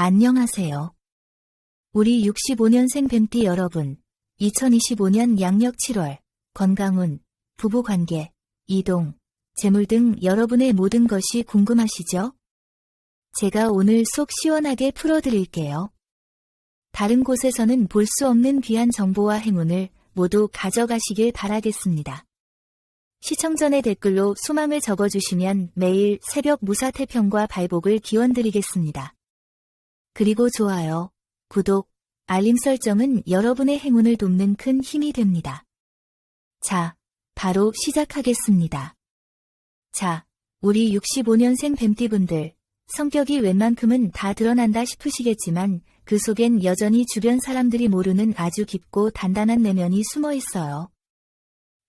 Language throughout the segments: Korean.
안녕하세요. 우리 65년생 뱀띠 여러분, 2025년 양력 7월, 건강운, 부부관계, 이동, 재물 등 여러분의 모든 것이 궁금하시죠? 제가 오늘 속 시원하게 풀어드릴게요. 다른 곳에서는 볼 수 없는 귀한 정보와 행운을 모두 가져가시길 바라겠습니다. 시청 전에 댓글로 소망을 적어주시면 매일 새벽 무사 태평과 발복을 기원드리겠습니다. 그리고 좋아요, 구독, 알림 설정은 여러분의 행운을 돕는 큰 힘이 됩니다. 자, 바로 시작하겠습니다. 자, 우리 65년생 뱀띠분들, 성격이 웬만큼은 다 드러난다 싶으시겠지만 그 속엔 여전히 주변 사람들이 모르는 아주 깊고 단단한 내면이 숨어 있어요.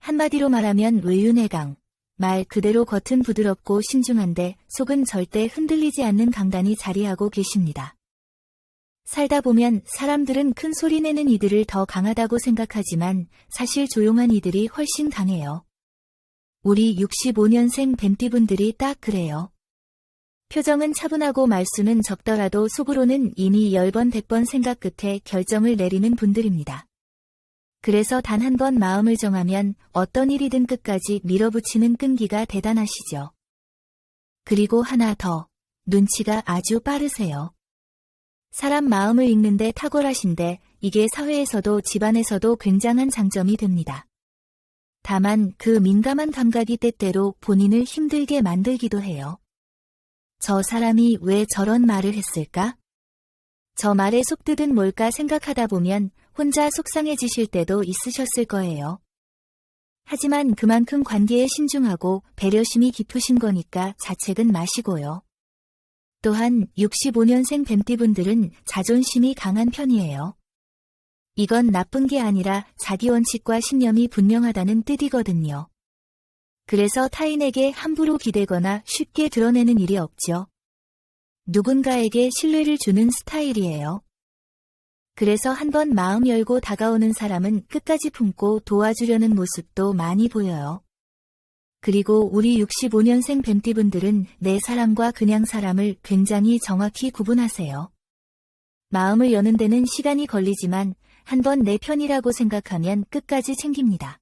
한마디로 말하면 외유내강, 말 그대로 겉은 부드럽고 신중한데 속은 절대 흔들리지 않는 강단이 자리하고 계십니다. 살다 보면 사람들은 큰 소리 내는 이들을 더 강하다고 생각하지만 사실 조용한 이들이 훨씬 강해요. 우리 65년생 뱀띠분들이 딱 그래요. 표정은 차분하고 말수는 적더라도 속으로는 이미 10번 100번 생각 끝에 결정을 내리는 분들입니다. 그래서 단 한 번 마음을 정하면 어떤 일이든 끝까지 밀어붙이는 끈기가 대단하시죠. 그리고 하나 더, 눈치가 아주 빠르세요. 사람 마음을 읽는데 탁월하신데 이게 사회에서도 집안에서도 굉장한 장점이 됩니다. 다만 그 민감한 감각이 때때로 본인을 힘들게 만들기도 해요. 저 사람이 왜 저런 말을 했을까? 저 말의 속뜻은 뭘까 생각하다 보면 혼자 속상해지실 때도 있으셨을 거예요. 하지만 그만큼 관계에 신중하고 배려심이 깊으신 거니까 자책은 마시고요. 또한 65년생 뱀띠분들은 자존심이 강한 편이에요. 이건 나쁜 게 아니라 자기 원칙과 신념이 분명하다는 뜻이거든요. 그래서 타인에게 함부로 기대거나 쉽게 드러내는 일이 없죠. 누군가에게 신뢰를 주는 스타일이에요. 그래서 한번 마음 열고 다가오는 사람은 끝까지 품고 도와주려는 모습도 많이 보여요. 그리고 우리 65년생 뱀띠분들은 내 사람과 그냥 사람을 굉장히 정확히 구분하세요. 마음을 여는 데는 시간이 걸리지만 한 번 내 편이라고 생각하면 끝까지 챙깁니다.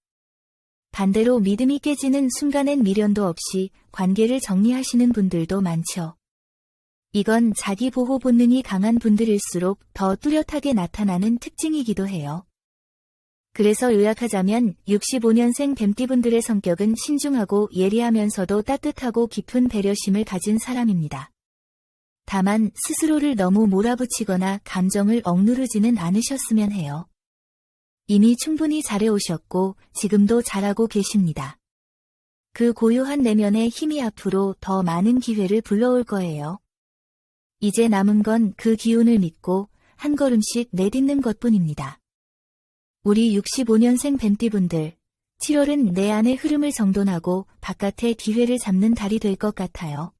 반대로 믿음이 깨지는 순간엔 미련도 없이 관계를 정리하시는 분들도 많죠. 이건 자기 보호 본능이 강한 분들일수록 더 뚜렷하게 나타나는 특징이기도 해요. 그래서 요약하자면 65년생 뱀띠분들의 성격은 신중하고 예리하면서도 따뜻하고 깊은 배려심을 가진 사람입니다. 다만 스스로를 너무 몰아붙이거나 감정을 억누르지는 않으셨으면 해요. 이미 충분히 잘해오셨고 지금도 잘하고 계십니다. 그 고요한 내면의 힘이 앞으로 더 많은 기회를 불러올 거예요. 이제 남은 건 그 기운을 믿고 한 걸음씩 내딛는 것 뿐입니다. 우리 65년생 뱀띠분들, 7월은 내 안의 흐름을 정돈하고 바깥의 기회를 잡는 달이 될 것 같아요.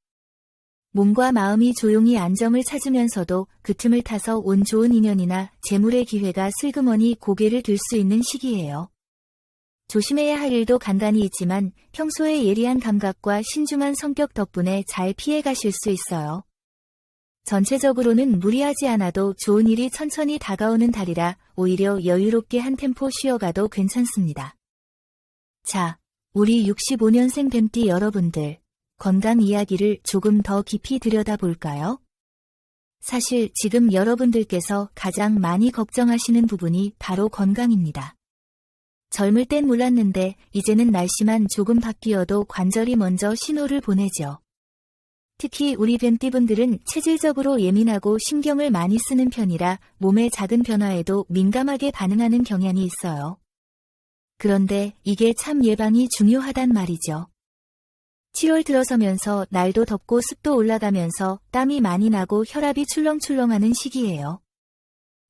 몸과 마음이 조용히 안정을 찾으면서도 그 틈을 타서 온 좋은 인연이나 재물의 기회가 슬그머니 고개를 들 수 있는 시기예요. 조심해야 할 일도 간단히 있지만 평소의 예리한 감각과 신중한 성격 덕분에 잘 피해 가실 수 있어요. 전체적으로는 무리하지 않아도 좋은 일이 천천히 다가오는 달이라 오히려 여유롭게 한 템포 쉬어가도 괜찮습니다. 자, 우리 65년생 뱀띠 여러분들, 건강 이야기를 조금 더 깊이 들여다볼까요? 사실 지금 여러분들께서 가장 많이 걱정하시는 부분이 바로 건강입니다. 젊을 땐 몰랐는데 이제는 날씨만 조금 바뀌어도 관절이 먼저 신호를 보내죠. 특히 우리 뱀띠분들은 체질적으로 예민하고 신경을 많이 쓰는 편이라 몸의 작은 변화에도 민감하게 반응하는 경향이 있어요. 그런데 이게 참 예방이 중요하단 말이죠. 7월 들어서면서 날도 덥고 습도 올라가면서 땀이 많이 나고 혈압이 출렁출렁하는 시기예요.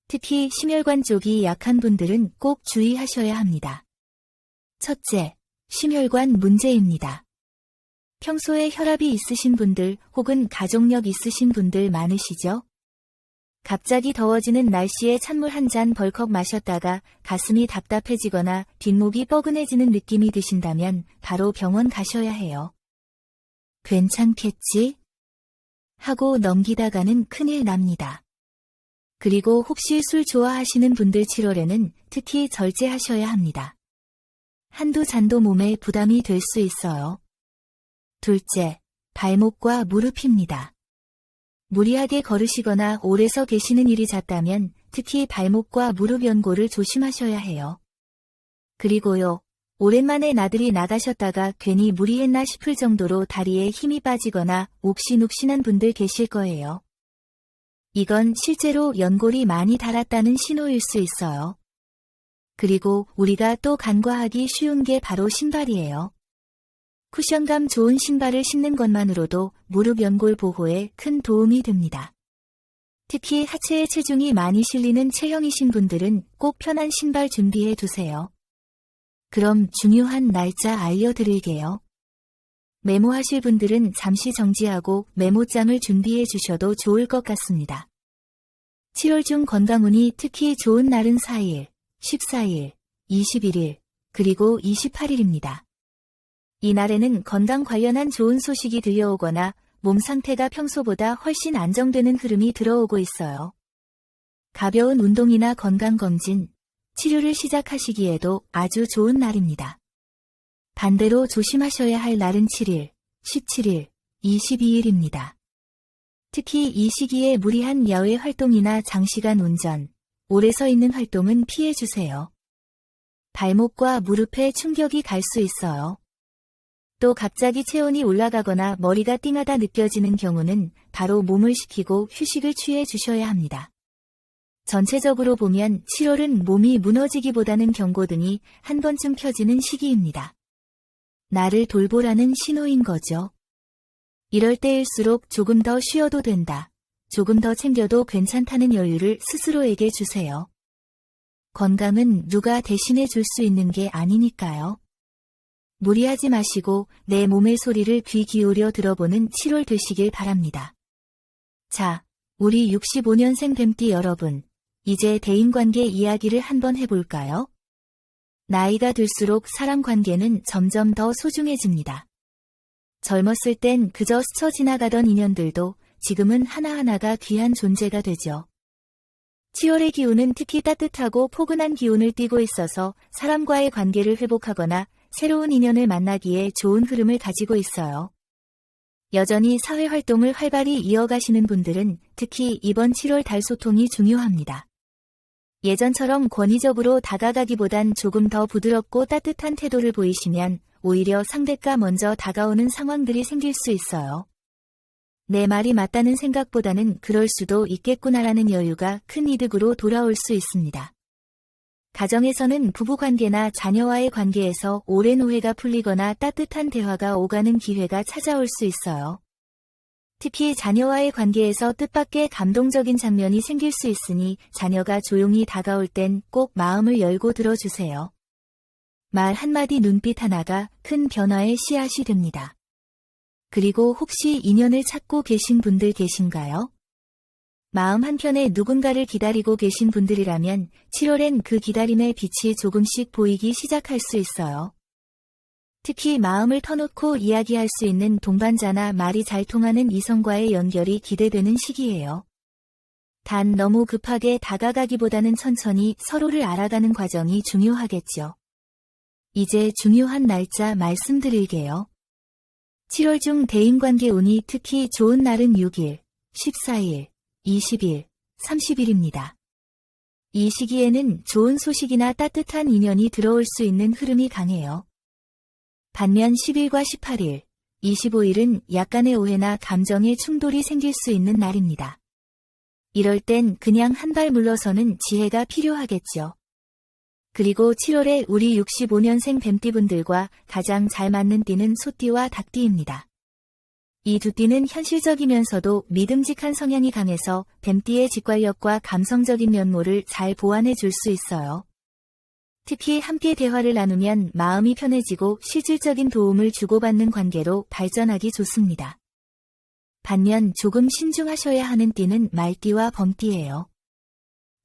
특히 심혈관 쪽이 약한 분들은 꼭 주의하셔야 합니다. 첫째, 심혈관 문제입니다. 평소에 혈압이 있으신 분들 혹은 가족력 있으신 분들 많으시죠? 갑자기 더워지는 날씨에 찬물 한 잔 벌컥 마셨다가 가슴이 답답해지거나 뒷목이 뻐근해지는 느낌이 드신다면 바로 병원 가셔야 해요. 괜찮겠지? 하고 넘기다가는 큰일 납니다. 그리고 혹시 술 좋아하시는 분들 7월에는 특히 절제하셔야 합니다. 한두 잔도 몸에 부담이 될 수 있어요. 둘째, 발목과 무릎입니다. 무리하게 걸으시거나 오래 서 계시는 일이 잦다면 특히 발목과 무릎 연골을 조심하셔야 해요. 그리고요, 오랜만에 나들이 나가셨다가 괜히 무리했나 싶을 정도로 다리에 힘이 빠지거나 옥신옥신한 분들 계실 거예요. 이건 실제로 연골이 많이 닳았다는 신호일 수 있어요. 그리고 우리가 또 간과하기 쉬운 게 바로 신발이에요. 쿠션감 좋은 신발을 신는 것만으로도 무릎 연골 보호에 큰 도움이 됩니다. 특히 하체에 체중이 많이 실리는 체형이신 분들은 꼭 편한 신발 준비해 두세요. 그럼 중요한 날짜 알려드릴게요. 메모하실 분들은 잠시 정지하고 메모장을 준비해 주셔도 좋을 것 같습니다. 7월 중 건강운이 특히 좋은 날은 4일, 14일, 21일, 그리고 28일입니다. 이 날에는 건강 관련한 좋은 소식이 들려오거나 몸 상태가 평소보다 훨씬 안정되는 흐름이 들어오고 있어요. 가벼운 운동이나 건강검진, 치료를 시작하시기에도 아주 좋은 날입니다. 반대로 조심하셔야 할 날은 7일, 17일, 22일입니다. 특히 이 시기에 무리한 야외 활동이나 장시간 운전, 오래 서 있는 활동은 피해 주세요. 발목과 무릎에 충격이 갈 수 있어요. 또 갑자기 체온이 올라가거나 머리가 띵하다 느껴지는 경우는 바로 몸을 식히고 휴식을 취해 주셔야 합니다. 전체적으로 보면 7월은 몸이 무너지기보다는 경고등이 한 번쯤 펴지는 시기입니다. 나를 돌보라는 신호인 거죠. 이럴 때일수록 조금 더 쉬어도 된다. 조금 더 챙겨도 괜찮다는 여유를 스스로에게 주세요. 건강은 누가 대신해 줄 수 있는 게 아니니까요. 무리하지 마시고 내 몸의 소리를 귀 기울여 들어보는 7월 되시길 바랍니다. 자, 우리 65년생 뱀띠 여러분, 이제 대인관계 이야기를 한번 해볼까요? 나이가 들수록 사람 관계는 점점 더 소중해집니다. 젊었을 땐 그저 스쳐 지나가던 인연들도 지금은 하나하나가 귀한 존재가 되죠. 7월의 기운은 특히 따뜻하고 포근한 기운을 띠고 있어서 사람과의 관계를 회복하거나 새로운 인연을 만나기에 좋은 흐름을 가지고 있어요. 여전히 사회 활동을 활발히 이어가시는 분들은 특히 이번 7월 달 소통이 중요합니다. 예전처럼 권위적으로 다가가기보단 조금 더 부드럽고 따뜻한 태도를 보이시면 오히려 상대가 먼저 다가오는 상황들이 생길 수 있어요. 내 말이 맞다는 생각보다는 그럴 수도 있겠구나라는 여유가 큰 이득으로 돌아올 수 있습니다. 가정에서는 부부관계나 자녀와의 관계에서 오랜 오해가 풀리거나 따뜻한 대화가 오가는 기회가 찾아올 수 있어요. 특히 자녀와의 관계에서 뜻밖의 감동적인 장면이 생길 수 있으니 자녀가 조용히 다가올 땐 꼭 마음을 열고 들어주세요. 말 한마디 눈빛 하나가 큰 변화의 씨앗이 됩니다. 그리고 혹시 인연을 찾고 계신 분들 계신가요? 마음 한켠에 누군가를 기다리고 계신 분들이라면 7월엔 그 기다림의 빛이 조금씩 보이기 시작할 수 있어요. 특히 마음을 터놓고 이야기할 수 있는 동반자나 말이 잘 통하는 이성과의 연결이 기대되는 시기예요. 단 너무 급하게 다가가기보다는 천천히 서로를 알아가는 과정이 중요하겠죠. 이제 중요한 날짜 말씀드릴게요. 7월 중 대인관계 운이 특히 좋은 날은 6일, 14일, 20일, 30일입니다. 이 시기에는 좋은 소식이나 따뜻한 인연이 들어올 수 있는 흐름이 강해요. 반면 10일과 18일, 25일은 약간의 오해나 감정의 충돌이 생길 수 있는 날입니다. 이럴 땐 그냥 한 발 물러서는 지혜가 필요하겠죠. 그리고 7월에 우리 65년생 뱀띠분들과 가장 잘 맞는 띠는 소띠와 닭띠입니다. 이 두 띠는 현실적이면서도 믿음직한 성향이 강해서 뱀띠의 직관력과 감성적인 면모를 잘 보완해 줄 수 있어요. 특히 함께 대화를 나누면 마음이 편해지고 실질적인 도움을 주고받는 관계로 발전하기 좋습니다. 반면 조금 신중하셔야 하는 띠는 말띠와 범띠예요.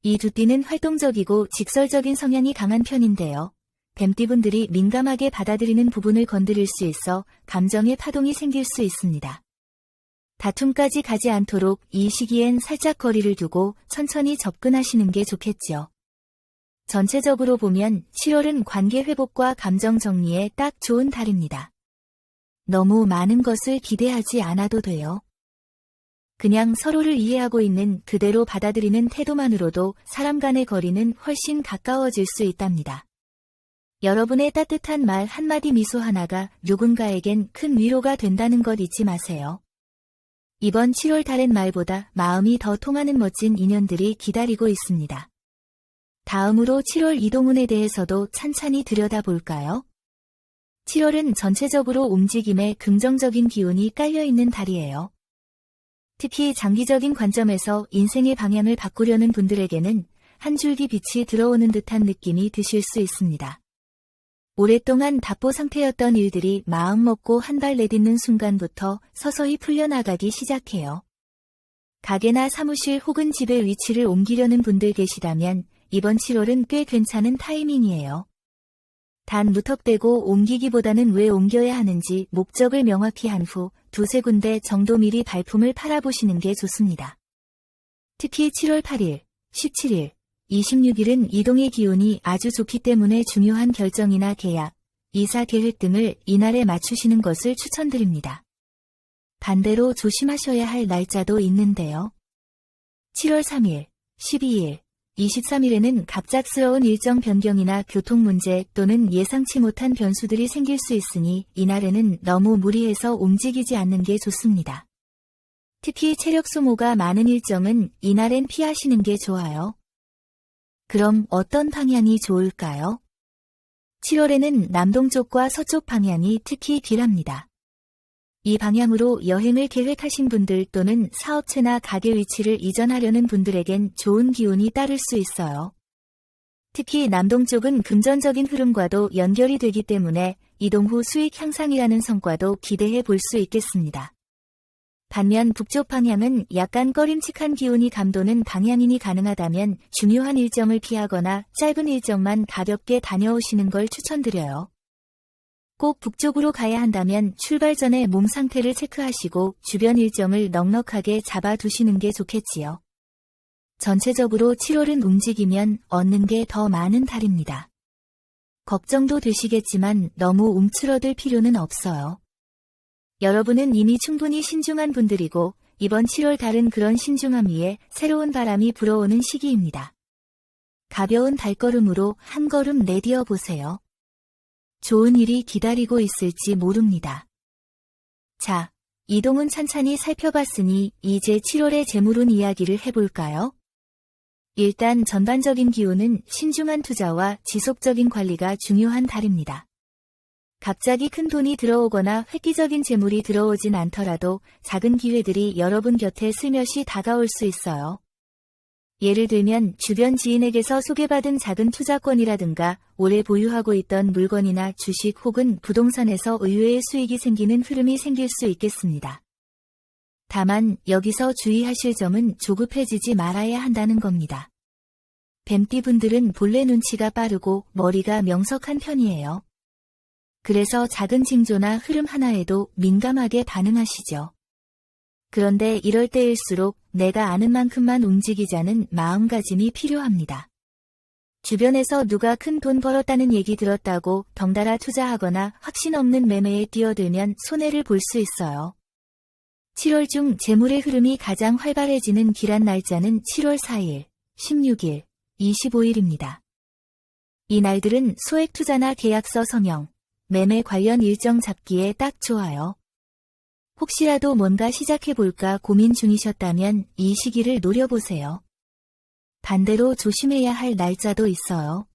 이 두 띠는 활동적이고 직설적인 성향이 강한 편인데요. 뱀띠분들이 민감하게 받아들이는 부분을 건드릴 수 있어 감정의 파동이 생길 수 있습니다. 다툼까지 가지 않도록 이 시기엔 살짝 거리를 두고 천천히 접근하시는 게 좋겠지요. 전체적으로 보면 7월은 관계 회복과 감정 정리에 딱 좋은 달입니다. 너무 많은 것을 기대하지 않아도 돼요. 그냥 서로를 이해하고 있는 그대로 받아들이는 태도만으로도 사람 간의 거리는 훨씬 가까워질 수 있답니다. 여러분의 따뜻한 말 한마디 미소 하나가 누군가에겐 큰 위로가 된다는 것 잊지 마세요. 이번 7월 달엔 말보다 마음이 더 통하는 멋진 인연들이 기다리고 있습니다. 다음으로 7월 이동운에 대해서도 찬찬히 들여다볼까요? 7월은 전체적으로 움직임에 긍정적인 기운이 깔려있는 달이에요. 특히 장기적인 관점에서 인생의 방향을 바꾸려는 분들에게는 한 줄기 빛이 들어오는 듯한 느낌이 드실 수 있습니다. 오랫동안 답보 상태였던 일들이 마음먹고 한 발 내딛는 순간부터 서서히 풀려나가기 시작해요. 가게나 사무실 혹은 집의 위치를 옮기려는 분들 계시다면 이번 7월은 꽤 괜찮은 타이밍이에요. 단 무턱대고 옮기기보다는 왜 옮겨야 하는지 목적을 명확히 한 후 두세 군데 정도 미리 발품을 팔아보시는 게 좋습니다. 특히 7월 8일, 17일, 26일은 이동의 기운이 아주 좋기 때문에 중요한 결정이나 계약, 이사 계획 등을 이날에 맞추시는 것을 추천드립니다. 반대로 조심하셔야 할 날짜도 있는데요. 7월 3일, 12일, 23일에는 갑작스러운 일정 변경이나 교통 문제 또는 예상치 못한 변수들이 생길 수 있으니 이날에는 너무 무리해서 움직이지 않는 게 좋습니다. 특히 체력 소모가 많은 일정은 이날엔 피하시는 게 좋아요. 그럼 어떤 방향이 좋을까요? 7월에는 남동쪽과 서쪽 방향이 특히 길합니다. 이 방향으로 여행을 계획하신 분들 또는 사업체나 가게 위치를 이전하려는 분들에겐 좋은 기운이 따를 수 있어요. 특히 남동쪽은 금전적인 흐름과도 연결이 되기 때문에 이동 후 수익 향상이라는 성과도 기대해 볼 수 있겠습니다. 반면 북쪽 방향은 약간 꺼림칙한 기운이 감도는 방향이니 가능하다면 중요한 일정을 피하거나 짧은 일정만 가볍게 다녀오시는 걸 추천드려요. 꼭 북쪽으로 가야 한다면 출발 전에 몸 상태를 체크하시고 주변 일정을 넉넉하게 잡아두시는 게 좋겠지요. 전체적으로 7월은 움직이면 얻는 게 더 많은 달입니다. 걱정도 되시겠지만 너무 움츠러들 필요는 없어요. 여러분은 이미 충분히 신중한 분들이고 이번 7월 달은 그런 신중함 위에 새로운 바람이 불어오는 시기입니다. 가벼운 발걸음으로 한 걸음 내디어 보세요. 좋은 일이 기다리고 있을지 모릅니다. 자, 이동은 찬찬히 살펴봤으니 이제 7월의 재물운 이야기를 해볼까요? 일단 전반적인 기운은 신중한 투자와 지속적인 관리가 중요한 달입니다. 갑자기 큰 돈이 들어오거나 획기적인 재물이 들어오진 않더라도 작은 기회들이 여러분 곁에 슬며시 다가올 수 있어요. 예를 들면 주변 지인에게서 소개받은 작은 투자권이라든가 오래 보유하고 있던 물건이나 주식 혹은 부동산에서 의외의 수익이 생기는 흐름이 생길 수 있겠습니다. 다만 여기서 주의하실 점은 조급해지지 말아야 한다는 겁니다. 뱀띠분들은 본래 눈치가 빠르고 머리가 명석한 편이에요. 그래서 작은 징조나 흐름 하나에도 민감하게 반응하시죠. 그런데 이럴 때일수록 내가 아는 만큼만 움직이자는 마음가짐이 필요합니다. 주변에서 누가 큰 돈 벌었다는 얘기 들었다고 덩달아 투자하거나 확신 없는 매매에 뛰어들면 손해를 볼 수 있어요. 7월 중 재물의 흐름이 가장 활발해지는 기란 날짜는 7월 4일, 16일, 25일입니다. 이 날들은 소액 투자나 계약서 서명, 매매 관련 일정 잡기에 딱 좋아요. 혹시라도 뭔가 시작해볼까 고민 중이셨다면 이 시기를 노려보세요. 반대로 조심해야 할 날짜도 있어요.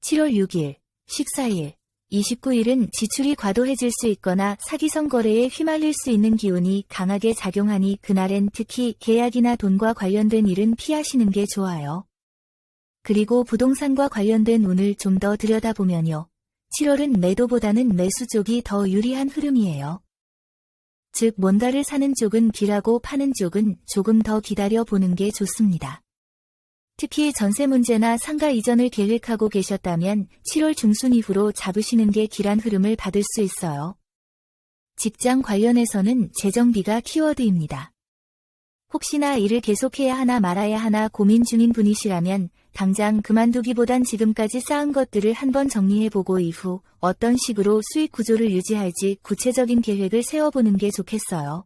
7월 6일, 14일, 29일은 지출이 과도해질 수 있거나 사기성 거래에 휘말릴 수 있는 기운이 강하게 작용하니 그날엔 특히 계약이나 돈과 관련된 일은 피하시는 게 좋아요. 그리고 부동산과 관련된 운을 좀 더 들여다보면요. 7월은 매도보다는 매수 쪽이 더 유리한 흐름이에요. 즉 뭔가를 사는 쪽은 길하고 파는 쪽은 조금 더 기다려 보는 게 좋습니다. 특히 전세 문제나 상가 이전을 계획하고 계셨다면 7월 중순 이후로 잡으시는 게 길한 흐름을 받을 수 있어요. 직장 관련해서는 재정비가 키워드입니다. 혹시나 일을 계속해야 하나 말아야 하나 고민 중인 분이시라면 당장 그만두기보단 지금까지 쌓은 것들을 한번 정리해보고 이후 어떤 식으로 수익 구조를 유지할지 구체적인 계획을 세워보는 게 좋겠어요.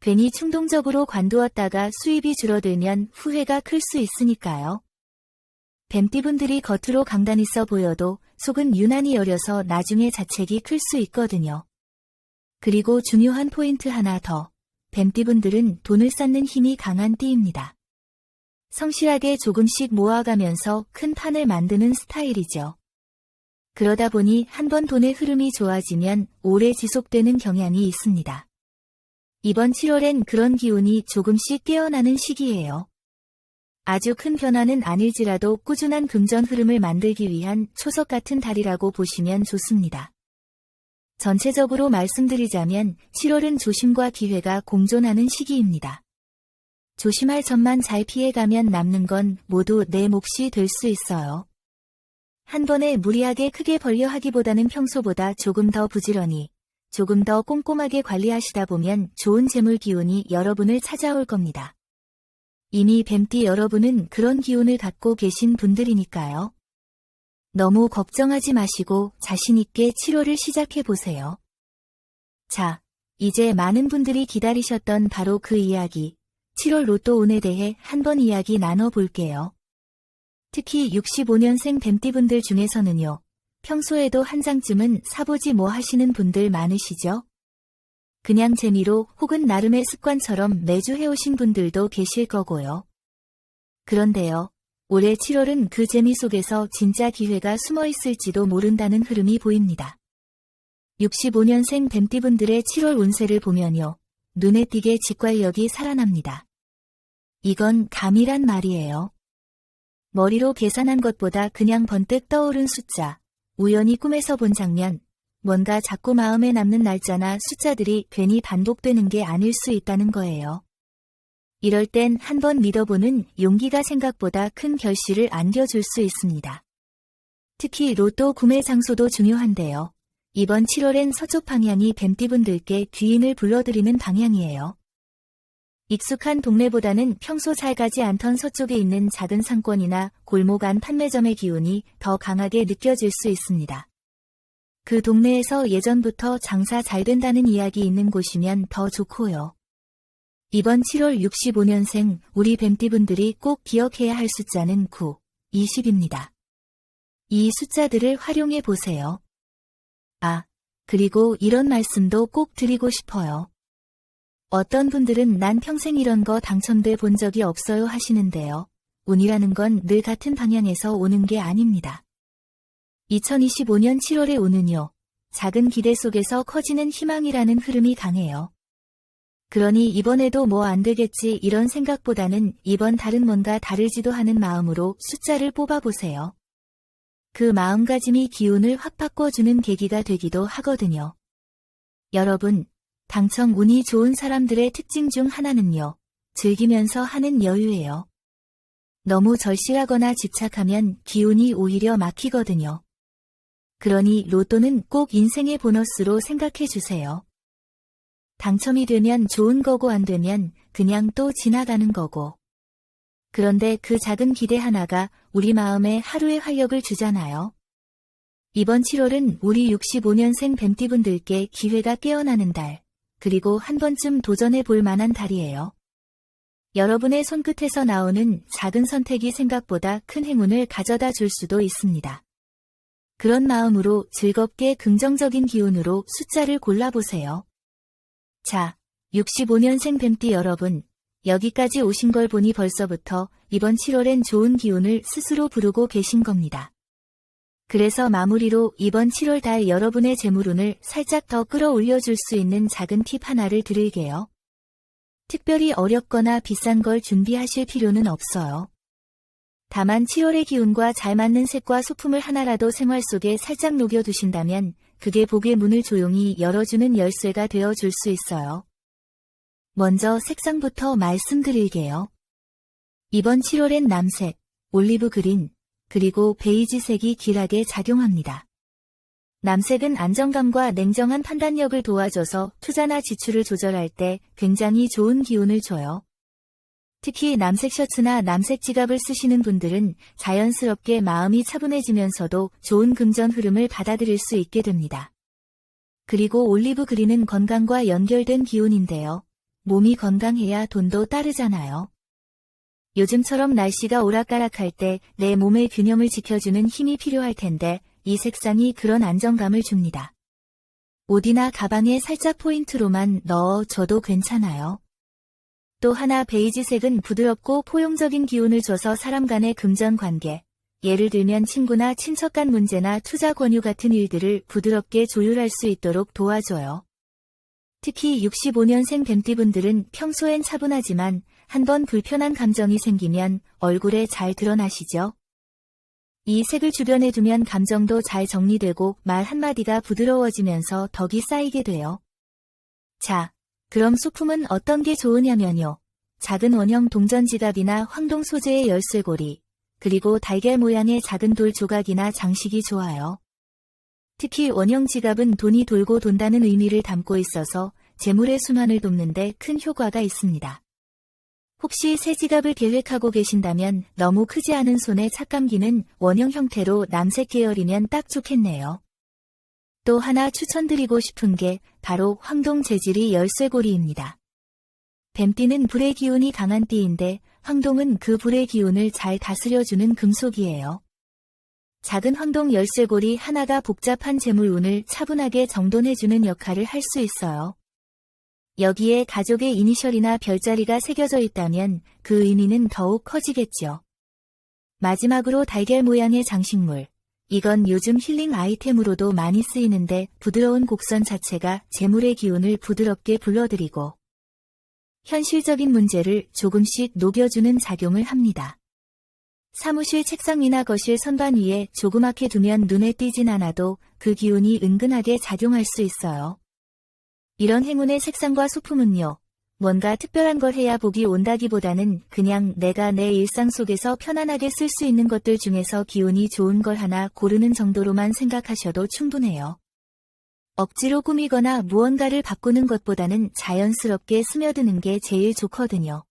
괜히 충동적으로 관두었다가 수입이 줄어들면 후회가 클 수 있으니까요. 뱀띠분들이 겉으로 강단 있어 보여도 속은 유난히 여려서 나중에 자책이 클 수 있거든요. 그리고 중요한 포인트 하나 더. 뱀띠분들은 돈을 쌓는 힘이 강한 띠입니다. 성실하게 조금씩 모아가면서 큰 판을 만드는 스타일이죠. 그러다 보니 한번 돈의 흐름이 좋아지면 오래 지속되는 경향이 있습니다. 이번 7월엔 그런 기운이 조금씩 깨어나는 시기예요. 아주 큰 변화는 아닐지라도 꾸준한 금전 흐름을 만들기 위한 초석 같은 달이라고 보시면 좋습니다. 전체적으로 말씀드리자면 7월은 조심과 기회가 공존하는 시기입니다. 조심할 점만 잘 피해가면 남는 건 모두 내 몫이 될 수 있어요. 한 번에 무리하게 크게 벌려 하기보다는 평소보다 조금 더 부지런히, 조금 더 꼼꼼하게 관리하시다 보면 좋은 재물 기운이 여러분을 찾아올 겁니다. 이미 뱀띠 여러분은 그런 기운을 갖고 계신 분들이니까요. 너무 걱정하지 마시고 자신있게 7월을 시작해 보세요. 자, 이제 많은 분들이 기다리셨던 바로 그 이야기, 7월 로또 운에 대해 한번 이야기 나눠 볼게요. 특히 65년생 뱀띠분들 중에서는요, 평소에도 한 장쯤은 사보지 뭐 하시는 분들 많으시죠? 그냥 재미로 혹은 나름의 습관처럼 매주 해오신 분들도 계실 거고요. 그런데요, 올해 7월은 그 재미 속에서 진짜 기회가 숨어 있을지도 모른다는 흐름이 보입니다. 65년생 뱀띠분들의 7월 운세를 보면요. 눈에 띄게 직관력이 살아납니다. 이건 감이란 말이에요. 머리로 계산한 것보다 그냥 번뜩 떠오른 숫자, 우연히 꿈에서 본 장면, 뭔가 자꾸 마음에 남는 날짜나 숫자들이 괜히 반복되는 게 아닐 수 있다는 거예요. 이럴 땐 한 번 믿어보는 용기가 생각보다 큰 결실을 안겨줄 수 있습니다. 특히 로또 구매 장소도 중요한데요. 이번 7월엔 서쪽 방향이 뱀띠분들께 귀인을 불러들이는 방향이에요. 익숙한 동네보다는 평소 잘 가지 않던 서쪽에 있는 작은 상권이나 골목 안 판매점의 기운이 더 강하게 느껴질 수 있습니다. 그 동네에서 예전부터 장사 잘 된다는 이야기 있는 곳이면 더 좋고요. 이번 7월 65년생 우리 뱀띠분들이 꼭 기억해야 할 숫자는 9, 20입니다. 이 숫자들을 활용해 보세요. 아, 그리고 이런 말씀도 꼭 드리고 싶어요. 어떤 분들은 난 평생 이런 거 당첨돼 본 적이 없어요 하시는데요. 운이라는 건 늘 같은 방향에서 오는 게 아닙니다. 2025년 7월의 운은요. 작은 기대 속에서 커지는 희망이라는 흐름이 강해요. 그러니 이번에도 뭐 안 되겠지 이런 생각보다는 이번 달은 뭔가 다르지도 하는 마음으로 숫자를 뽑아보세요. 그 마음가짐이 기운을 확 바꿔주는 계기가 되기도 하거든요. 여러분, 당첨 운이 좋은 사람들의 특징 중 하나는요. 즐기면서 하는 여유예요. 너무 절실하거나 집착하면 기운이 오히려 막히거든요. 그러니 로또는 꼭 인생의 보너스로 생각해 주세요. 당첨이 되면 좋은 거고 안 되면 그냥 또 지나가는 거고. 그런데 그 작은 기대 하나가 우리 마음에 하루의 활력을 주잖아요. 이번 7월은 우리 65년생 뱀띠분들께 기회가 깨어나는 달, 그리고 한 번쯤 도전해 볼 만한 달이에요. 여러분의 손끝에서 나오는 작은 선택이 생각보다 큰 행운을 가져다 줄 수도 있습니다. 그런 마음으로 즐겁게 긍정적인 기운으로 숫자를 골라보세요. 자, 65년생 뱀띠 여러분, 여기까지 오신 걸 보니 벌써부터 이번 7월엔 좋은 기운을 스스로 부르고 계신 겁니다. 그래서 마무리로 이번 7월 달 여러분의 재물운을 살짝 더 끌어올려 줄 수 있는 작은 팁 하나를 드릴게요. 특별히 어렵거나 비싼 걸 준비하실 필요는 없어요. 다만 7월의 기운과 잘 맞는 색과 소품을 하나라도 생활 속에 살짝 녹여두신다면 그게 복의 문을 조용히 열어주는 열쇠가 되어 줄 수 있어요. 먼저 색상부터 말씀드릴게요. 이번 7월엔 남색, 올리브 그린, 그리고 베이지색이 길하게 작용합니다. 남색은 안정감과 냉정한 판단력을 도와줘서 투자나 지출을 조절할 때 굉장히 좋은 기운을 줘요. 특히 남색 셔츠나 남색 지갑을 쓰시는 분들은 자연스럽게 마음이 차분해지면서도 좋은 금전 흐름을 받아들일 수 있게 됩니다. 그리고 올리브 그린은 건강과 연결된 기운인데요. 몸이 건강해야 돈도 따르잖아요. 요즘처럼 날씨가 오락가락할 때 내 몸의 균형을 지켜주는 힘이 필요할 텐데 이 색상이 그런 안정감을 줍니다. 옷이나 가방에 살짝 포인트로만 넣어줘도 괜찮아요. 또 하나 베이지색은 부드럽고 포용적인 기운을 줘서 사람 간의 금전 관계, 예를 들면 친구나 친척 간 문제나 투자 권유 같은 일들을 부드럽게 조율할 수 있도록 도와줘요. 특히 65년생 뱀띠분들은 평소엔 차분하지만 한번 불편한 감정이 생기면 얼굴에 잘 드러나시죠? 이 색을 주변에 두면 감정도 잘 정리되고 말 한마디가 부드러워지면서 덕이 쌓이게 돼요. 자, 그럼 소품은 어떤 게 좋으냐면요. 작은 원형 동전 지갑이나 황동 소재의 열쇠고리, 그리고 달걀 모양의 작은 돌 조각이나 장식이 좋아요. 특히 원형 지갑은 돈이 돌고 돈다는 의미를 담고 있어서 재물의 순환을 돕는 데 큰 효과가 있습니다. 혹시 새 지갑을 계획하고 계신다면 너무 크지 않은 손에 착감기는 원형 형태로 남색 계열이면 딱 좋겠네요. 또 하나 추천드리고 싶은 게 바로 황동 재질이 열쇠고리입니다. 뱀띠는 불의 기운이 강한 띠인데 황동은 그 불의 기운을 잘 다스려주는 금속이에요. 작은 황동 열쇠고리 하나가 복잡한 재물운을 차분하게 정돈해주는 역할을 할 수 있어요. 여기에 가족의 이니셜이나 별자리가 새겨져 있다면 그 의미는 더욱 커지겠죠. 마지막으로 달걀 모양의 장식물. 이건 요즘 힐링 아이템으로도 많이 쓰이는데 부드러운 곡선 자체가 재물의 기운을 부드럽게 불러들이고 현실적인 문제를 조금씩 녹여주는 작용을 합니다. 사무실 책상 위나 거실 선반 위에 조그맣게 두면 눈에 띄진 않아도 그 기운이 은근하게 작용할 수 있어요. 이런 행운의 색상과 소품은요. 뭔가 특별한 걸 해야 복이 온다기보다는 그냥 내가 내 일상 속에서 편안하게 쓸 수 있는 것들 중에서 기운이 좋은 걸 하나 고르는 정도로만 생각하셔도 충분해요. 억지로 꾸미거나 무언가를 바꾸는 것보다는 자연스럽게 스며드는 게 제일 좋거든요.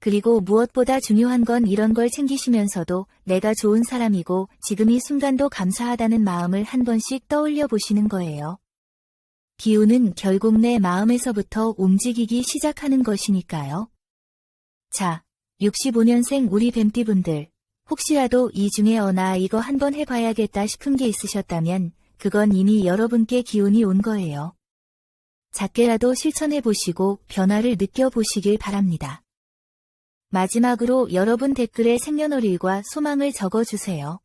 그리고 무엇보다 중요한 건 이런 걸 챙기시면서도 내가 좋은 사람이고 지금 이 순간도 감사하다는 마음을 한 번씩 떠올려 보시는 거예요. 기운은 결국 내 마음에서부터 움직이기 시작하는 것이니까요. 자, 65년생 우리 뱀띠분들, 혹시라도 이 중에 어나 이거 한번 해봐야겠다 싶은 게 있으셨다면 그건 이미 여러분께 기운이 온 거예요. 작게라도 실천해보시고 변화를 느껴보시길 바랍니다. 마지막으로 여러분 댓글에 생년월일과 소망을 적어주세요.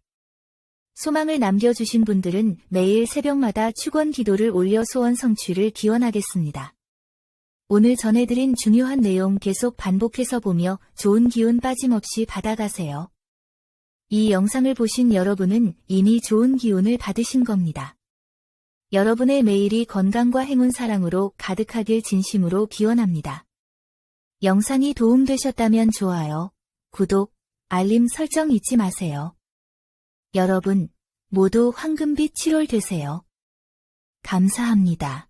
소망을 남겨주신 분들은 매일 새벽마다 축원 기도를 올려 소원 성취를 기원하겠습니다. 오늘 전해드린 중요한 내용 계속 반복해서 보며 좋은 기운 빠짐없이 받아가세요. 이 영상을 보신 여러분은 이미 좋은 기운을 받으신 겁니다. 여러분의 매일이 건강과 행운 사랑으로 가득하길 진심으로 기원합니다. 영상이 도움되셨다면 좋아요, 구독, 알림 설정 잊지 마세요. 여러분, 모두 황금빛 7월 되세요. 감사합니다.